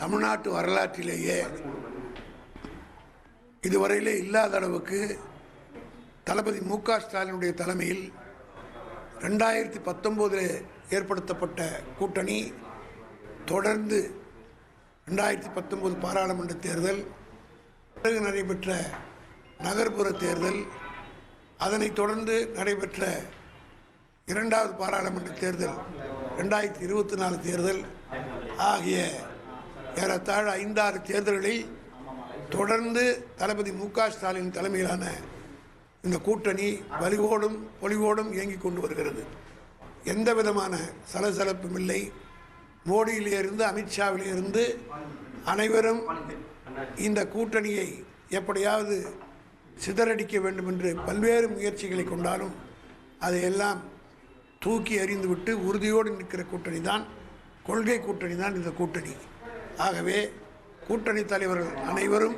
தமிழ்நாட்டு வரலாற்றிலேயே இதுவரையிலே இல்லாத அளவுக்கு தளபதி மு க ஸ்டாலினுடைய தலைமையில் ரெண்டாயிரத்தி பத்தொம்போதில் ஏற்படுத்தப்பட்ட கூட்டணி தொடர்ந்து ரெண்டாயிரத்தி பத்தொம்போது பாராளுமன்ற தேர்தல் பிறகு நடைபெற்ற நகர்ப்புற தேர்தல் அதனைத் தொடர்ந்து நடைபெற்ற இரண்டாவது பாராளுமன்ற தேர்தல் ரெண்டாயிரத்தி இருபத்தி நாலு தேர்தல் ஆகிய ஏறத்தாழ ஐந்தாறு தேர்தல்களில் தொடர்ந்து தளபதி மு ஸ்டாலின் தலைமையிலான இந்த கூட்டணி வலிவோடும் பொலிவோடும் இயங்கிக் கொண்டு வருகிறது. எந்த விதமான சலசலப்பும் இல்லை. மோடியிலிருந்து அமித்ஷாவிலிருந்து அனைவரும் இந்த கூட்டணியை எப்படியாவது சிதறடிக்க வேண்டும் என்று பல்வேறு முயற்சிகளை கொண்டாலும் அதையெல்லாம் தூக்கி எறிந்துவிட்டு உறுதியோடு நிற்கிற கூட்டணி தான் கொள்கை கூட்டணி தான் இந்த கூட்டணி. ஆகவே கூட்டணி தலைவர்கள் அனைவரும்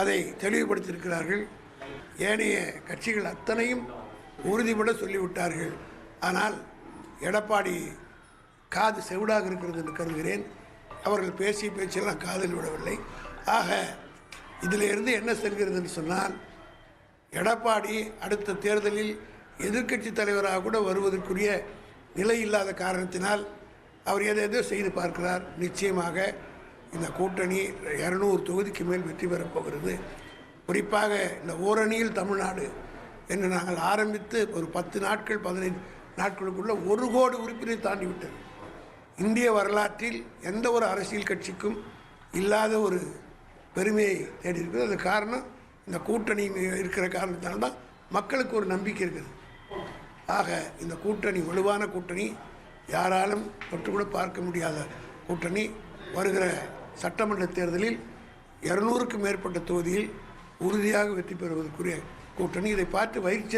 அதை தெளிவுபடுத்தியிருக்கிறார்கள். ஏனைய கட்சிகள் அத்தனையும் உறுதிபட சொல்லிவிட்டார்கள். ஆனால் எடப்பாடி காது செவிடாக இருக்கிறது என்று கருதுகிறேன். அவர்கள் பேசிய பேச்செல்லாம் காதில் விடவில்லை. ஆக இதிலிருந்து என்ன செல்கிறது என்று சொன்னால் எடப்பாடி அடுத்த தேர்தலில் எதிர்க்கட்சி தலைவராக கூட வருவதற்குரிய நிலை இல்லாத காரணத்தினால் அவர் எதை எதோ செய்து பார்க்கிறார். நிச்சயமாக இந்த கூட்டணி இரநூறு தொகுதிக்கு மேல் வெற்றி பெறப் போகிறது. குறிப்பாக இந்த ஓரணியில் தமிழ்நாடு என்று நாங்கள் ஆரம்பித்து ஒரு பத்து நாட்கள் பதினைந்து நாட்களுக்குள்ள ஒரு கோடி உறுப்பினை தாண்டி விட்டது. இந்திய வரலாற்றில் எந்த ஒரு அரசியல் கட்சிக்கும் இல்லாத ஒரு பெருமையை தேடி இருக்குது அது காரணம் இந்த கூட்டணி இருக்கிற காரணத்தினால்தான் மக்களுக்கு ஒரு நம்பிக்கை இருக்குது. ஆக இந்த கூட்டணி வலுவான கூட்டணி யாராலும் தொட்டு கூட பார்க்க முடியாத கூட்டணி வருகிற சட்டமன்ற தேர்தலில் இருநூறுக்கும் மேற்பட்ட தொகுதியில் உறுதியாக வெற்றி பெறுவதற்குரிய கூட்டணி. இதை பார்த்து வயிற்று